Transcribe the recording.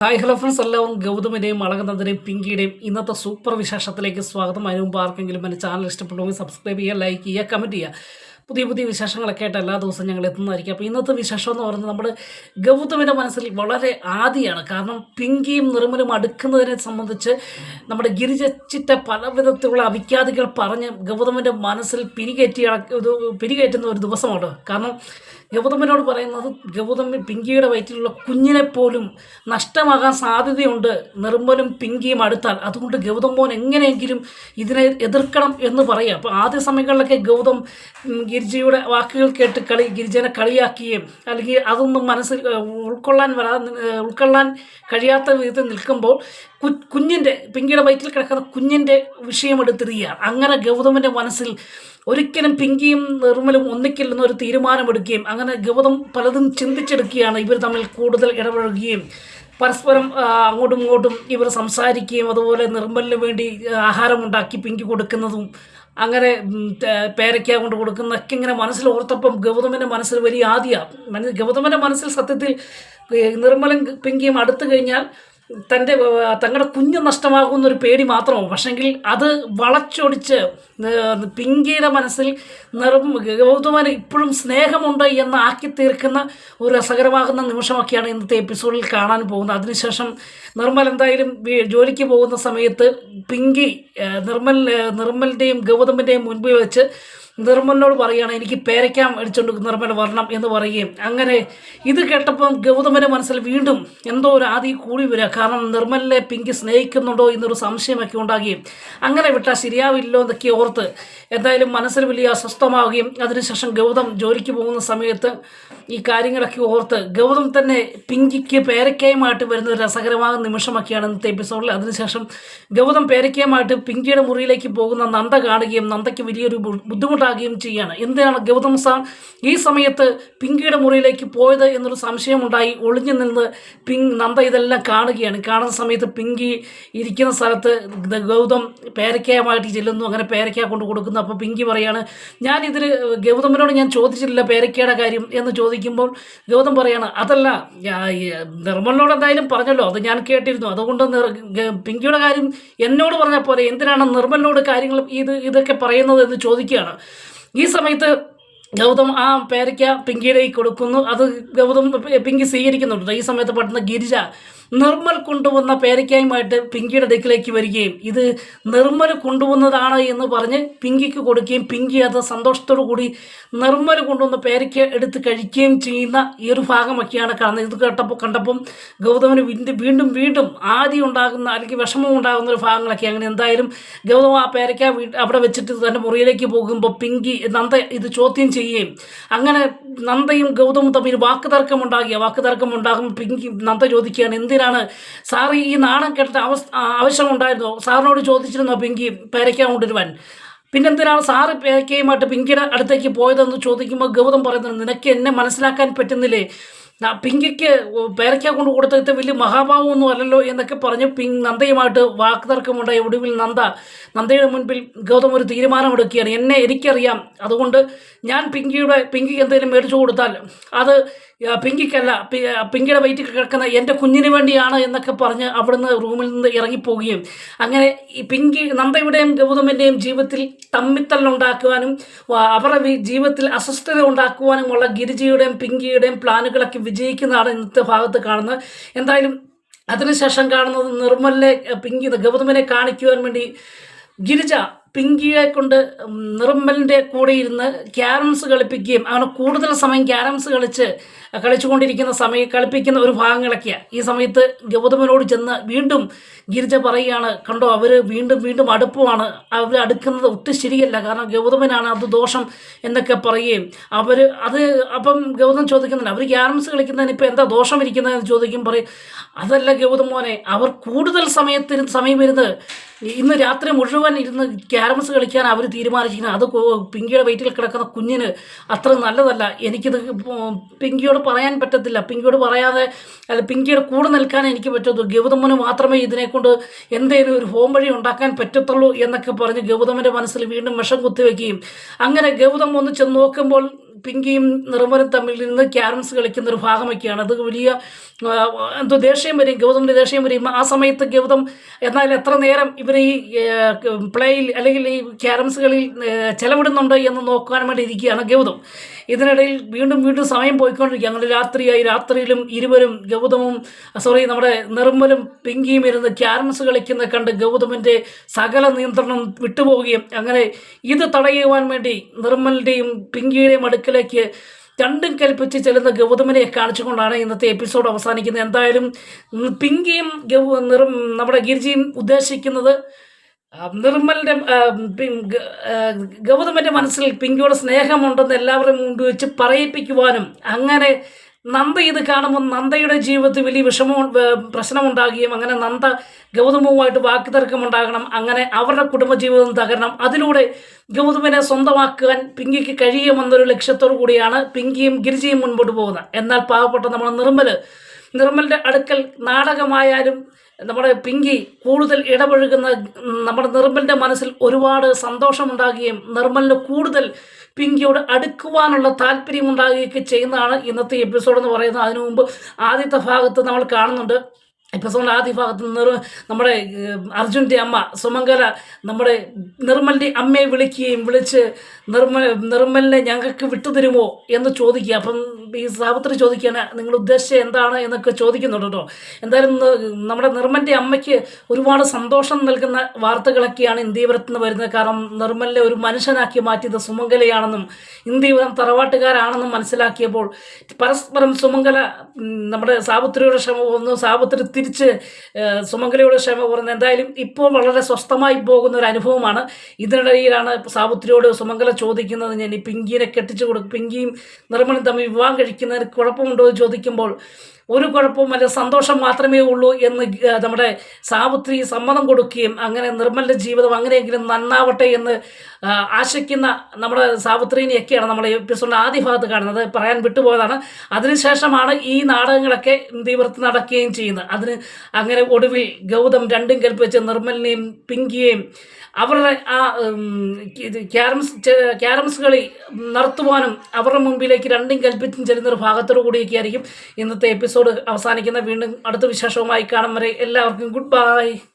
Hi hello friends എല്ലാവരും ഗൗതമിന്റെയും അളകനന്ദന്റെയും പിങ്കിയുടെയും ഇന്നത്തെ super വിശേഷത്തിലേക്ക് സ്വാഗതം. അതിന് മുമ്പ് ആർക്കെങ്കിലും എന്റെ ചാനൽ ഇഷ്ടപ്പെടുമെങ്കിൽ സബ്സ്ക്രൈബ് ചെയ്യുക ലൈക്ക് ചെയ്യുക കമന്റ് ചെയ്യുക. പുതിയ പുതിയ വിശേഷങ്ങളൊക്കെ ആയിട്ട് എല്ലാ ദിവസവും ഞങ്ങൾ എത്തുന്നതായിരിക്കും. അപ്പോൾ ഇന്നത്തെ വിശേഷം എന്ന് പറയുന്നത് നമ്മുടെ ഗൗതമിന്റെ മനസ്സിൽ വളരെ ആദിയാണ്. കാരണം പിങ്കിയും നിർമ്മലും അടുക്കുന്നതിനെ സംബന്ധിച്ച് നമ്മുടെ ഗിരിജച്ചിറ്റ പല വിധത്തിലുള്ള അവിഖ്യാതികൾ പറഞ്ഞ് ഗൗതമിന്റെ മനസ്സിൽ പിരികേറ്റി ഇത് പിരികേറ്റുന്ന ഒരു ദിവസമാണ് കാരണം ഗൗതമനോട് പറയുന്നത് ഗൗതമൻ പിങ്കിയുടെ വയറ്റിലുള്ള കുഞ്ഞിനെ പോലും നഷ്ടമാകാൻ സാധ്യതയുണ്ട്. നിർമ്മലും പിങ്കിയും അടുത്താൽ. അതുകൊണ്ട് ഗൗതം മോൻ എങ്ങനെയെങ്കിലും ഇതിനെ എതിർക്കണം എന്ന് പറയുക അപ്പോൾ ആദ്യ സമയങ്ങളിലൊക്കെ ഗൗതം ഗിരിജയുടെ വാക്കുകൾ കേട്ട് കളി ഗിരിജനെ കളിയാക്കുകയും അല്ലെങ്കിൽ അതൊന്നും മനസ്സിൽ ഉൾക്കൊള്ളാൻ വരാ ഉൾക്കൊള്ളാൻ കഴിയാത്ത വിധത്തിൽ നിൽക്കുമ്പോൾ കുഞ്ഞിന്റെ പിങ്കിയുടെ വയറ്റിൽ കിടക്കുന്ന കുഞ്ഞിന്റെ വിഷയം എടുത്തിരിക്കുകയാണ് അങ്ങനെ ഗൗതമിന്റെ മനസ്സിൽ ഒരിക്കലും പിങ്കിയും നിർമ്മലും ഒന്നിക്കില്ലെന്ന് ഒരു തീരുമാനമെടുക്കുകയും അങ്ങനെ ഗൗതം പലതും ചിന്തിച്ചെടുക്കുകയാണ്. ഇവർ തമ്മിൽ കൂടുതൽ ഇടപഴകുകയും പരസ്പരം അങ്ങോട്ടും ഇങ്ങോട്ടും ഇവർ സംസാരിക്കുകയും അതുപോലെ നിർമ്മലിന് വേണ്ടി ആഹാരം ഉണ്ടാക്കി പിങ്കി കൊടുക്കുന്നതും അങ്ങനെ പേരയ്ക്ക കൊണ്ട് കൊടുക്കുന്നതൊക്കെ ഇങ്ങനെ മനസ്സിൽ ഓർത്തപ്പം ഗൗതമന്റെ മനസ്സിൽ വലിയ ആദ്യമാണ് ഗൗതമന്റെ മനസ്സിൽ സത്യത്തിൽ നിർമ്മലും പിങ്കിയും അടുത്തു കഴിഞ്ഞാൽ തന്റെ തങ്ങളുടെ കുഞ്ഞ് നഷ്ടമാകുന്നൊരു പേടി മാത്രമാണ് പക്ഷെങ്കിൽ അത് വളച്ചൊടിച്ച് പിങ്കിയുടെ മനസ്സിൽ നിറം ഗൗതമന് ഇപ്പോഴും സ്നേഹമുണ്ട് എന്ന് ആക്കി തീർക്കുന്ന ഒരു രസകരമാകുന്ന നിമിഷമൊക്കെയാണ് ഇന്നത്തെ എപ്പിസോഡിൽ കാണാൻ പോകുന്നത്. അതിനുശേഷം നിർമ്മൽ എന്തായാലും ജോലിക്ക് പോകുന്ന സമയത്ത് പിങ്കി നിർമ്മൽ നിർമ്മലിന്റെയും ഗൗതമിന്റെയും മുൻപിൽ വെച്ച് നിർമ്മലിനോട് പറയുകയാണ് എനിക്ക് പേരയ്ക്കാൻ മേടിച്ചുകൊണ്ട് നിർമ്മൽ വരണം എന്ന് പറയുകയും. അങ്ങനെ ഇത് കേട്ടപ്പം ഗൗതമന്റെ മനസ്സിൽ വീണ്ടും എന്തോ ഒരു ആദി കൂടി വരിക. കാരണം നിർമ്മലിനെ പിങ്കി സ്നേഹിക്കുന്നുണ്ടോ എന്നൊരു സംശയമൊക്കെ ഉണ്ടാകുകയും. അങ്ങനെ വിട്ടാൽ ശരിയാവില്ലോ എന്നൊക്കെ ഓർത്ത് എന്തായാലും മനസ്സിൽ വലിയ അസ്വസ്ഥമാവുകയും അതിനുശേഷം ഗൗതം ജോലിക്ക് പോകുന്ന സമയത്ത് ഈ കാര്യങ്ങളൊക്കെ ഓർത്ത് ഗൗതം തന്നെ പിങ്കിക്ക് പേരയ്ക്കയുമായിട്ട് വരുന്ന ഒരു രസകരമായ നിമിഷമൊക്കെയാണ് ഇന്നത്തെ എപ്പിസോഡിൽ. അതിനുശേഷം ഗൗതം പേരയ്ക്കയുമായിട്ട് പിങ്കിയുടെ മുറിയിലേക്ക് പോകുന്ന നന്ദ കാണുകയും നന്ദയ്ക്ക് വലിയൊരു ബു- ബുദ്ധിമുട്ടാകുകയും ചെയ്യാണ്. എന്തിനാണ് ഗൗതം സാർ ഈ സമയത്ത് പിങ്കിയുടെ മുറിയിലേക്ക് പോയത് എന്നൊരു സംശയമുണ്ടായി. ഒളിഞ്ഞു നിന്ന് പിങ് നന്ദ ഇതെല്ലാം കാണുകയാണ്. കാണുന്ന സമയത്ത് പിങ്കി ഇരിക്കുന്ന സ്ഥലത്ത് ഗൗതം പേരക്കയുമായിട്ട് ചെല്ലുന്നു. അങ്ങനെ പേരക്ക കൊണ്ട് കൊടുക്കുന്നു. അപ്പോൾ പിങ്കി പറയാണ് ഞാൻ ഇതിൽ ഗൗതമനോട് ഞാൻ ചോദിച്ചിട്ടില്ല പേരക്കയുടെ കാര്യം എന്ന് ചോദിക്കുമ്പോൾ ഗൗതം പറയാണ് അതല്ല നിർമ്മലിനോട് എന്തായാലും പറഞ്ഞല്ലോ. അത് ഞാൻ കേട്ടിരുന്നു. അതുകൊണ്ട് പിങ്കിയുടെ കാര്യം എന്നോട് പറഞ്ഞാൽ പോലെ എന്തിനാണ് നിർമ്മലിനോട് കാര്യങ്ങൾ ഇത് ഇതൊക്കെ പറയുന്നത്? എന്ന് ചോദിക്കുകയാണ്. ഈ സമയത്ത് ഗൗതം ആ പേരയ്ക്ക പിങ്കിയിലേക്ക് കൊടുക്കുന്നു. അത് ഗൗതം പിങ്കി സ്വീകരിക്കുന്നുണ്ട്. ഈ സമയത്ത് പെട്ടെന്ന് ഗിരിജ നിർമ്മൽ കൊണ്ടുവന്ന പേരയ്ക്കായുമായിട്ട് പിങ്കിയുടെ അടുക്കിലേക്ക് വരികയും ഇത് നിർമ്മൽ കൊണ്ടുവന്നതാണ് എന്ന് പറഞ്ഞ് പിങ്കിക്ക് കൊടുക്കുകയും പിങ്കി അത് സന്തോഷത്തോടു കൂടി നിർമ്മൽ കൊണ്ടുവന്ന പേരയ്ക്ക എടുത്ത് കഴിക്കുകയും ചെയ്യുന്ന ഈ ഒരു ഭാഗമൊക്കെയാണ് കാണുന്നത്. ഇത് കേട്ടപ്പോൾ കണ്ടപ്പം ഗൗതമന് വീണ്ടും വീണ്ടും വീണ്ടും ആദി ഉണ്ടാകുന്ന അല്ലെങ്കിൽ വിഷമം ഉണ്ടാകുന്ന ഒരു ഭാഗങ്ങളൊക്കെ അങ്ങനെ എന്തായാലും ഗൗതമ ആ പേരയ്ക്ക അവിടെ വെച്ചിട്ട് തന്റെ മുറിയിലേക്ക് പോകുമ്പോൾ പിങ്കി നന്ദ ഇത് ചോദ്യം ചെയ്യുകയും അങ്ങനെ നന്ദയും ഗൗതമും തമ്മിൽ വാക്കുതർക്കം ഉണ്ടാകുക വാക്കുതർക്കം ഉണ്ടാകുമ്പോൾ പിങ്കി നന്ദ ചോദിക്കുകയാണ് എന്തിനാണ്? സാർ ഈ നാണം കെട്ട അവസ്ഥ ആവശ്യമുണ്ടായിരുന്നോ? സാറിനോട് ചോദിച്ചിരുന്നോ പിങ്കി പേരയ്ക്കാൻ കൊണ്ടുവരുവാൻ? പിന്നെന്തിനാണ് സാറ് പേരയ്ക്കയുമായിട്ട് പിങ്കിയുടെ അടുത്തേക്ക് പോയതെന്ന് ചോദിക്കുമ്പോൾ ഗൗതം പറയുന്നത് നിനക്ക് എന്നെ മനസ്സിലാക്കാൻ പറ്റുന്നില്ലേ? പിങ്കിക്ക് പേരയ്ക്ക കൊണ്ട് കൊടുത്തത് വലിയ മഹാഭാവമൊന്നും അല്ലല്ലോ എന്നൊക്കെ പറഞ്ഞ് പിങ് നന്ദയുമായിട്ട് വാക്തർക്കമുണ്ടായി ഒടുവിൽ നന്ദ നന്ദയുടെ മുൻപിൽ ഗൗതം ഒരു തീരുമാനമെടുക്കുകയാണ്. എന്നെ എനിക്കറിയാം. അതുകൊണ്ട് ഞാൻ പിങ്കിയുടെ പിങ്കിക്ക് എന്തെങ്കിലും മേടിച്ചു കൊടുത്താൽ അത് പിങ്കിക്കല്ല പിങ്കിയുടെ വയറ്റിൽ കിടക്കുന്ന എന്റെ കുഞ്ഞിന് വേണ്ടിയാണ് എന്നൊക്കെ പറഞ്ഞ് അവിടുന്ന് റൂമിൽ നിന്ന് ഇറങ്ങിപ്പോവുകയും. അങ്ങനെ ഈ പിങ്കി നന്ദയുടെയും ഗൗതമന്റെയും ജീവിതത്തിൽ തമ്മിത്തല്ലുണ്ടാക്കുവാനും അവരുടെ ജീവിതത്തിൽ അസ്വസ്ഥത ഉണ്ടാക്കുവാനുമുള്ള ഗിരിജയുടെയും പിങ്കിയുടെയും പ്ലാനുകളൊക്കെ വിജയിക്കുന്നതാണ് ഇന്നത്തെ ഭാഗത്ത് കാണുന്നത്. എന്തായാലും അതിനുശേഷം കാണുന്നത് നിർമ്മലിനെ പിങ്കി ഗൗതമിനെ കാണിക്കുവാൻ വേണ്ടി ഗിരിജ പിങ്കിയെ കൊണ്ട് നിർമ്മലിന്റെ കൂടെ ഇരുന്ന് ക്യാരംസ് കളിപ്പിക്കുകയും അവനെ കൂടുതൽ സമയം ക്യാരംസ് കളിച്ച് കളിച്ചുകൊണ്ടിരിക്കുന്ന സമയം കളിപ്പിക്കുന്ന ഒരു ഭാഗങ്ങളൊക്കെയാണ് ഈ സമയത്ത് ഗൗതമനോട് ചെന്ന് വീണ്ടും ഗിരിജ പറയുകയാണ് കണ്ടോ അവർ വീണ്ടും വീണ്ടും അടുപ്പമാണ്. അവർ അടുക്കുന്നത് ഒട്ടും ശരിയല്ല. കാരണം ഗൗതമനാണ് അത് ദോഷം എന്നൊക്കെ പറയുകയും അവർ അത് അപ്പം ഗൗതം ചോദിക്കുന്നുണ്ട് അവർ ക്യാരംസ് കളിക്കുന്നതിന് ഇപ്പോൾ എന്താ ദോഷം ഇരിക്കുന്നതെന്ന്? ചോദിക്കും പറയും അതല്ല ഗൗതം മോനെ അവർ കൂടുതൽ സമയത്തിന് സമയം ഇരുന്ന് ഇന്ന് രാത്രി മുഴുവൻ ഇരുന്ന് ക്യാരംസ് കളിക്കാൻ അവർ തീരുമാനിച്ചിരിക്കുന്നത് അത് പിങ്കിയുടെ വെയിറ്റിൽ കിടക്കുന്ന കുഞ്ഞിന് അത്ര നല്ലതല്ല. എനിക്കിത് പിങ്കിയോട് പറയാൻ പറ്റത്തില്ല. പിങ്കിയോട് പറയാതെ അല്ല പിങ്കിയുടെ കൂടെ നിൽക്കാൻ എനിക്ക് പറ്റത്തു. ഗൗതമന് മാത്രമേ ഇതിനെക്കൊണ്ട് എന്തെങ്കിലും ഒരു ഹോം വഴി ഉണ്ടാക്കാൻ പറ്റത്തുള്ളൂ എന്നൊക്കെ പറഞ്ഞ് ഗൗതമന്റെ മനസ്സിൽ വീണ്ടും വിഷം കുത്തിവെക്കുകയും. അങ്ങനെ ഗൗതം ഒന്ന് ചെന്ന് നോക്കുമ്പോൾ പിങ്കിയും നിർമ്മലും തമ്മിൽ നിന്ന് ക്യാരംസ് കളിക്കുന്ന ഒരു ഭാഗമൊക്കെയാണ്. അത് വലിയ എന്തോ ദേഷ്യം വരും ഗൗതമിന്റെ ദേഷ്യം വരും. ആ സമയത്ത് ഗൗതം എന്നാൽ എത്ര നേരം ഇവർ ഈ പ്ലേയിൽ അല്ലെങ്കിൽ ഈ ക്യാരംസ് കളിയിൽ ചെലവിടുന്നുണ്ട് എന്ന് നോക്കാൻ വേണ്ടി ഇരിക്കുകയാണ് ഗൗതം. ഇതിനിടയിൽ വീണ്ടും വീണ്ടും സമയം പോയിക്കൊണ്ടിരിക്കുക അങ്ങനെ രാത്രിയായി രാത്രിയിലും ഇരുവരും ഗൗതമും സോറി നമ്മുടെ നിർമ്മലും പിങ്കിയും ഇരുന്ന് ക്യാരംസ് കളിക്കുന്ന കണ്ട് ഗൗതമിന്റെ സകല നിയന്ത്രണം വിട്ടുപോവുകയും അങ്ങനെ ഇത് തടയുവാൻ വേണ്ടി നിർമ്മലിന്റെയും പിങ്കിയുടെയും അടുക്കിലേക്ക് രണ്ടും കൽപ്പിച്ച് ചെല്ലുന്ന ഗൗതമിനെ കാണിച്ചുകൊണ്ടാണ് ഇന്നത്തെ എപ്പിസോഡ് അവസാനിക്കുന്നത്. എന്തായാലും പിങ്കിയും ഗൗ നമ്മുടെ ഗിരിജിയും ഉദ്ദേശിക്കുന്നത് നിർമ്മലിന്റെ ഗൗതമന്റെ മനസ്സിൽ പിങ്കിയോട് സ്നേഹമുണ്ടെന്ന് എല്ലാവരും മുൻപ് വെച്ച് പറയിപ്പിക്കുവാനും അങ്ങനെ നന്ദ ഇത് കാണുമ്പോൾ നന്ദയുടെ ജീവിതത്തിൽ വലിയ വിഷമം പ്രശ്നമുണ്ടാകുകയും അങ്ങനെ നന്ദ ഗൗതമവുമായിട്ട് വാക്ക് തർക്കമുണ്ടാകണം അങ്ങനെ അവരുടെ കുടുംബജീവിതം തകരണം. അതിലൂടെ ഗൗതമനെ സ്വന്തമാക്കാൻ പിങ്കിക്ക് കഴിയുമെന്നൊരു ലക്ഷ്യത്തോടു കൂടിയാണ് പിങ്കിയും ഗിരിജയും മുൻപോട്ട് പോകുന്നത്. എന്നാൽ പാവപ്പെട്ട നമ്മുടെ നിർമ്മൽ നിർമ്മലിന്റെ അടുക്കൽ നാടകമായാലും നമ്മുടെ പിങ്കി കൂടുതൽ ഇടപഴകുന്ന നമ്മുടെ നിർമ്മലിന്റെ മനസ്സിൽ ഒരുപാട് സന്തോഷമുണ്ടാകുകയും നിർമ്മലിന് കൂടുതൽ പിങ്കിയോട് അടുക്കുവാനുള്ള താല്പര്യമുണ്ടാകുകയൊക്കെ ചെയ്യുന്നതാണ് ഇന്നത്തെ എപ്പിസോഡ് എന്ന് പറയുന്നത്. അതിനു മുമ്പ് ആദ്യത്തെ ഭാഗത്ത് നമ്മൾ കാണുന്നുണ്ട്. എപ്പിസോഡിന്റെ ആദ്യ ഭാഗത്ത് നിർ നമ്മുടെ അർജുന്റെ അമ്മ സുമംഗല നമ്മുടെ നിർമ്മലിന്റെ അമ്മയെ വിളിക്കുകയും വിളിച്ച് നിർമ്മൽ നിർമ്മലിനെ ഞങ്ങൾക്ക് വിട്ടുതരുമോ എന്ന് ചോദിക്കുക. അപ്പം ഈ സാവിത്രി ചോദിക്കുകയാണ് നിങ്ങൾ ഉദ്ദേശിച്ചത് എന്താണ് എന്നൊക്കെ ചോദിക്കുന്നുണ്ട് കേട്ടോ. എന്തായാലും നമ്മുടെ നിർമ്മലിന്റെ അമ്മയ്ക്ക് ഒരുപാട് സന്തോഷം നൽകുന്ന വാർത്തകളൊക്കെയാണ് ഇന്ത്യപുരത്ത് നിന്ന് വരുന്നത്. കാരണം നിർമ്മലിനെ ഒരു മനുഷ്യനാക്കി മാറ്റിയത് സുമംഗലയാണെന്നും ഇന്ത്യപുരം തറവാട്ടുകാരാണെന്നും മനസ്സിലാക്കിയപ്പോൾ പരസ്പരം സുമംഗല നമ്മുടെ സാവിത്രിയുടെ ക്ഷമ പോകുന്നു സാവിത്രി തിരിച്ച് സുമംഗലയുടെ ക്ഷമ പോകുന്നു എന്തായാലും ഇപ്പോൾ വളരെ സ്വസ്ഥമായി പോകുന്ന ഒരു അനുഭവമാണ്. ഇതിനിടയിലാണ് സാവിത്രിയോട് സുമംഗല ചോദിക്കുന്നത്. ഞാൻ ഈ പിങ്കിനെ കെട്ടിച്ചു കൊടുക്കും പിങ്കിയും നിർമ്മലും തമ്മിൽ വിവാഹം കഴിക്കുന്നതിന് കുഴപ്പമുണ്ടോ എന്ന് ചോദിക്കുമ്പോൾ ഒരു കുഴപ്പവുമല്ല സന്തോഷം മാത്രമേ ഉള്ളൂ എന്ന് നമ്മുടെ സാവിത്രി സമ്മതം കൊടുക്കുകയും അങ്ങനെ നിർമ്മല ജീവിതം അങ്ങനെയെങ്കിലും നന്നാവട്ടെ എന്ന് ആശിക്കുന്ന നമ്മുടെ സാവിത്രിനെയൊക്കെയാണ് നമ്മൾ എപ്പിസോഡിന്റെ ആദ്യ ഭാഗത്ത് കാണുന്നത്. പറയാൻ വിട്ടുപോയതാണ്. അതിനുശേഷമാണ് ഈ നാടകങ്ങളൊക്കെ തീവ്രത്ത് നടക്കുകയും ചെയ്യുന്നത്. അതിന് അങ്ങനെ ഒടുവിൽ ഗൗതം രണ്ടും കൽപ്പിച്ച് നിർമ്മലിനെയും പിങ്കിയെയും അവരുടെ ആ ക്യാരംസ് ക്യാരംസ് കളി നടത്തുവാനും അവരുടെ മുമ്പിലേക്ക് രണ്ടും കൽപ്പിച്ചും ചെല്ലുന്ന ഒരു ഭാഗത്തോടു കൂടിയൊക്കെ ആയിരിക്കും ഇന്നത്തെ എപ്പിസോഡ് അവസാനിക്കുന്ന വീണ്ടും അടുത്ത വിശേഷവുമായി കാണും വരെ എല്ലാവർക്കും ഗുഡ് ബൈ.